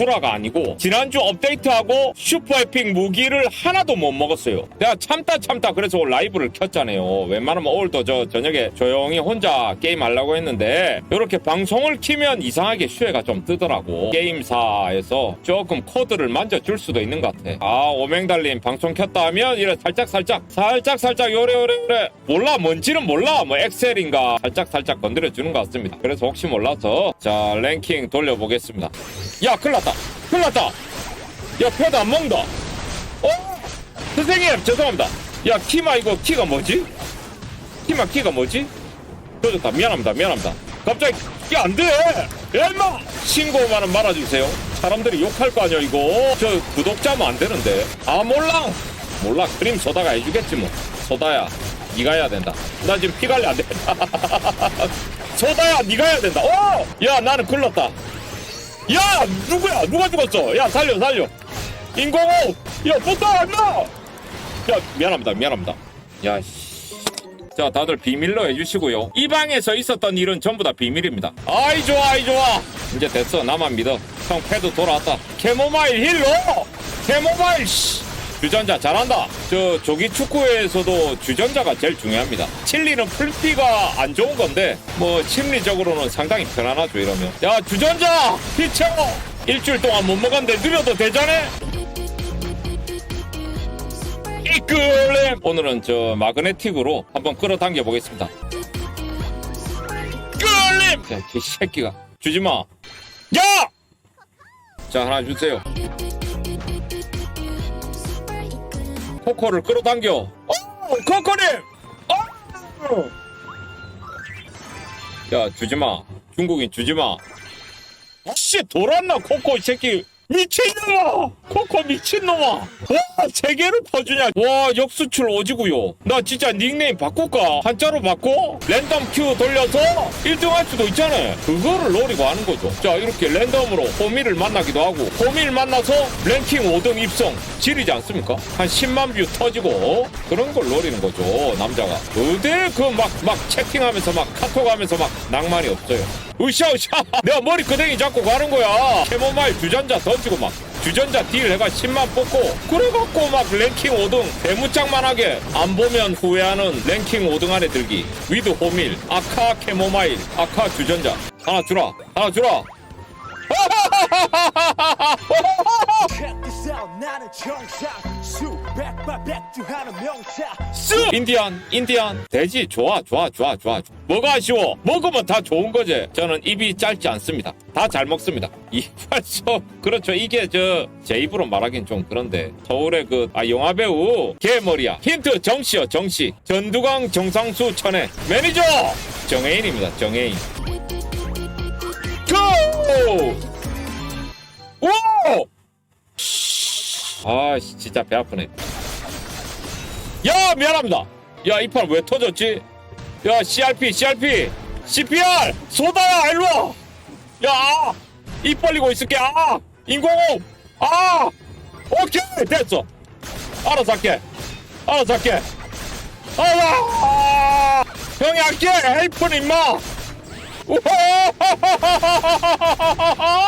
구라가 아니고 지난주 업데이트하고 슈퍼 에픽 무기를 하나도 못 먹었어요. 내가 참다 참다 그래서 라이브를 켰잖아요. 웬만하면 오늘도 저 저녁에 조용히 혼자 게임 하려고 했는데 이렇게 방송을 키면 이상하게 슈에가 좀 뜨더라고. 게임사에서 조금 코드를 만져줄 수도 있는 것 같아. 아 오맹달님 방송 켰다 하면 이래 살짝 살짝 살짝 살짝 요래 요래 요래 몰라 뭔지는 몰라 뭐 엑셀인가 살짝 살짝 건드려 주는 것 같습니다. 그래서 혹시 몰라서 자 랭킹 돌려보겠습니다. 야 큰일 났다 큰일 났다. 야 패드 안 먹는다. 어? 선생님 죄송합니다. 야 키마 이거 키가 뭐지? 키마 키가 뭐지? 좋다. 미안합니다 미안합니다. 갑자기 이게 안 돼. 야 임마! 신고만은 말아주세요. 사람들이 욕할 거 아니야 이거. 저 구독자면 안 되는데. 아 몰라. 몰라. 크림 소다가 해주겠지 뭐. 소다야 니가 해야 된다. 나 지금 피 관리 안 돼. 소다야 니가 해야 된다. 어! 야 나는 글렀다 야 누구야? 누가 죽었어? 야 살려 살려. 인공호! 야 못다 안나? 야 미안합니다 미안합니다. 야 씨. 자 다들 비밀로 해주시고요. 이 방에서 있었던 일은 전부 다 비밀입니다. 아이 좋아 아이 좋아. 이제 됐어. 나만 믿어. 형 패드 돌아왔다. 캐모마일 힐로 캐모마일 씨 주전자 잘한다. 저 조기 축구에서도 주전자가 제일 중요합니다. 칠리는 풀피가 안 좋은 건데 뭐 심리적으로는 상당히 편안하죠 이러면. 야 주전자! 피쳐! 일주일 동안 못 먹었는데 느려도 되잖아! 이끌렘! 오늘은 저 마그네틱으로 한번 끌어당겨 보겠습니다. 끌렘! 자, 이 새끼가. 주지 마. 야! 자 하나 주세요 코코를 끌어당겨 어! 코코님 어! 야 주지마 중국인 주지마 아씨 돌았나 코코 이 새끼 미친놈아! 코코 미친놈아! 와 세계를 퍼주냐? 와 역수출 오지구요. 나 진짜 닉네임 바꿀까? 한자로 바꿔? 랜덤 큐 돌려서 1등 할 수도 있잖아. 그거를 노리고 하는 거죠. 자 이렇게 랜덤으로 호미를 만나기도 하고 호미를 만나서 랭킹 5등 입성 지리지 않습니까? 한 10만 뷰 터지고 그런 걸 노리는 거죠 남자가. 어디 그막 막 채팅하면서 막 카톡하면서 막 낭만이 없어요. 으쌰으쌰. 내가 머리 끄댕이 잡고 가는 거야. 캐모마일 주전자 던지고 막 주전자 딜 해가 10만 뽑고 그래갖고 막 랭킹 5등 대무짝만하게 안 보면 후회하는 랭킹 5등 안에 들기. 위드 호밀 아카 캐모마일 아카 주전자. 하나 주라 하나 주라. 스 인디안 인디안 돼지 좋아 좋아 좋아 좋아. 뭐가 아쉬워? 먹으면 다 좋은 거지. 저는 입이 짧지 않습니다. 다 잘 먹습니다. 이발소. 그렇죠. 이게 저 제 입으로 말하긴 좀 그런데. 서울의 그 아 영화 배우. 개머리야. 힌트 정씨요 정씨. 전두광 정상수 천의 매니저! 정혜인입니다. 정혜인. 고! 오! 아씨 진짜 배 아프네. 야 미안합니다. 야 이 판 왜 터졌지? 야 CRP CRP CPR 소다야 일로 와. 야입 벌리고 있을게. 아 인공호흡. 아 오케이 됐어. 알아서 할게. 알아서 할게. 아 형이 할게. 헬프는 임마. 우와!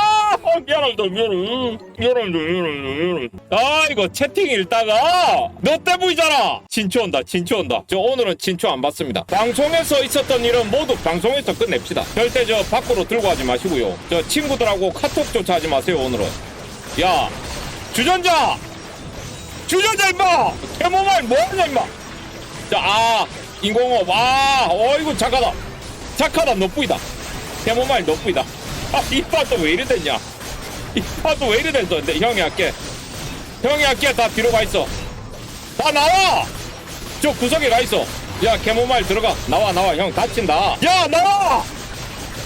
미안합니다 미안해. 미안합니다 미안합니다 미안해. 아 이거 채팅 읽다가 너 때문이잖아. 친추 온다 친추 온다. 저 오늘은 친추 안 받습니다. 방송에서 있었던 일은 모두 방송에서 끝냅시다. 절대 저 밖으로 들고 가지 마시고요. 저 친구들하고 카톡조차 하지 마세요 오늘은. 야 주전자! 주전자 임마! 캐모마일 뭐하냐 임마! 자 아 인공호흡 아 어이구 착하다. 착하다 너뿌이다. 캐모마일 너뿌이다. 아 이빨도 왜 이래 됐냐 이빨도 왜 이래 됐어 근데? 형이 할게. 형이 할게. 다 뒤로 가 있어. 다 나와! 저 구석에 가 있어. 야 캐모마일 들어가. 나와 나와. 형 다친다. 야 나와!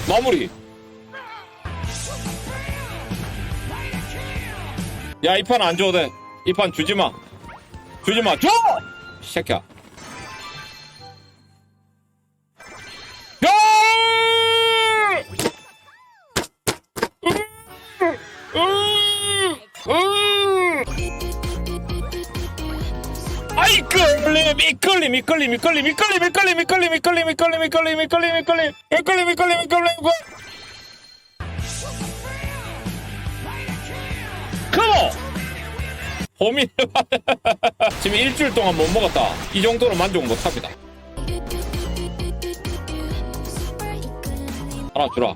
마무리. 야 이 판 안 줘도 돼 이 판 주지 마. 주지 마. 줘! 이 새끼야 야! 끌림 이끌림 이끌림 이끌림 이끌림 이끌림 이끌림 이끌림 이끌림 이끌림 이끌림 이끌림 이끌림 이끌림 이끌림 이끌림 호밀 지금 일주일 동안 못 먹었다. 이 정도로 만족 못 합니다. 하나 주라.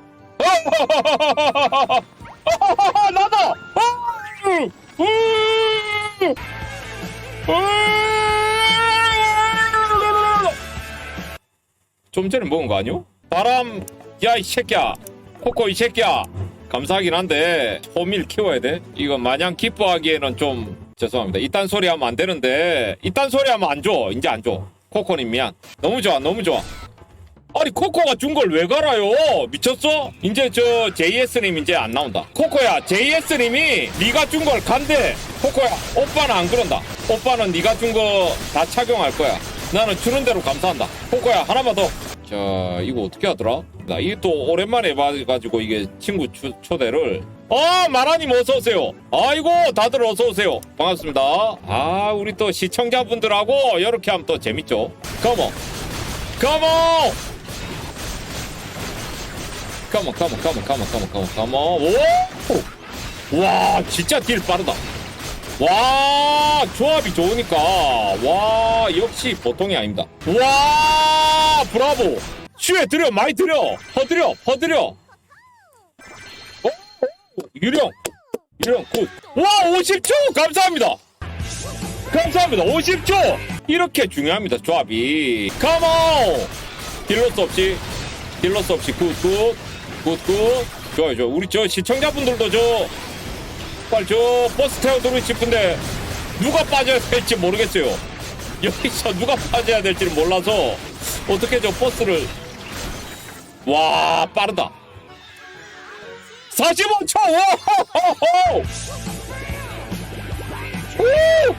나다. 좀 전에 먹은 거 아니요? 바람 야 이 새끼야. 코코 이 새끼야. 감사하긴 한데 호밀 키워야 돼? 이거 마냥 기뻐하기에는 좀 죄송합니다. 이딴 소리 하면 안 되는데 이딴 소리 하면 안 줘. 이제 안 줘. 코코님 미안. 너무 좋아 너무 좋아. 아니 코코가 준 걸 왜 갈아요? 미쳤어? 이제 저 JS님 이제 안 나온다. 코코야 JS님이 네가 준 걸 간대. 코코야 오빠는 안 그런다. 오빠는 네가 준 거 다 착용할 거야 나는 주는 대로 감사한다. 코코야 하나만 더 자 이거 어떻게 하더라? 나 이게 또 오랜만에 봐가지고 이게 친구 추, 초대를. 어 마라님 어서 오세요. 아이고 다들 어서 오세요. 반갑습니다. 아 우리 또 시청자분들하고 이렇게 하면 또 재밌죠. 컴온 컴온 컴온 컴온 컴온 컴온 컴온 컴온 컴온 오! 와 진짜 딜 빠르다 와 조합이 좋으니까. 와 역시 보통이 아닙니다. 와 브라보. 슈에 들여 많이 들여. 퍼들여 퍼들여. 어? 유령. 유령 굿와 50초! 감사합니다. 감사합니다. 50초! 이렇게 중요합니다 조합이. 컴온! 딜로스 없이. 딜로스 없이. 굿굿. 굿굿. 좋아요 좋아요. 우리 저 시청자분들도 저 폭발 저 버스 태워두고 싶은데 누가 빠져야 될지 모르겠어요. 여기서 누가 빠져야 될지를 몰라서 어떻게 저 버스를 와 빠르다. 45초! 오! 오!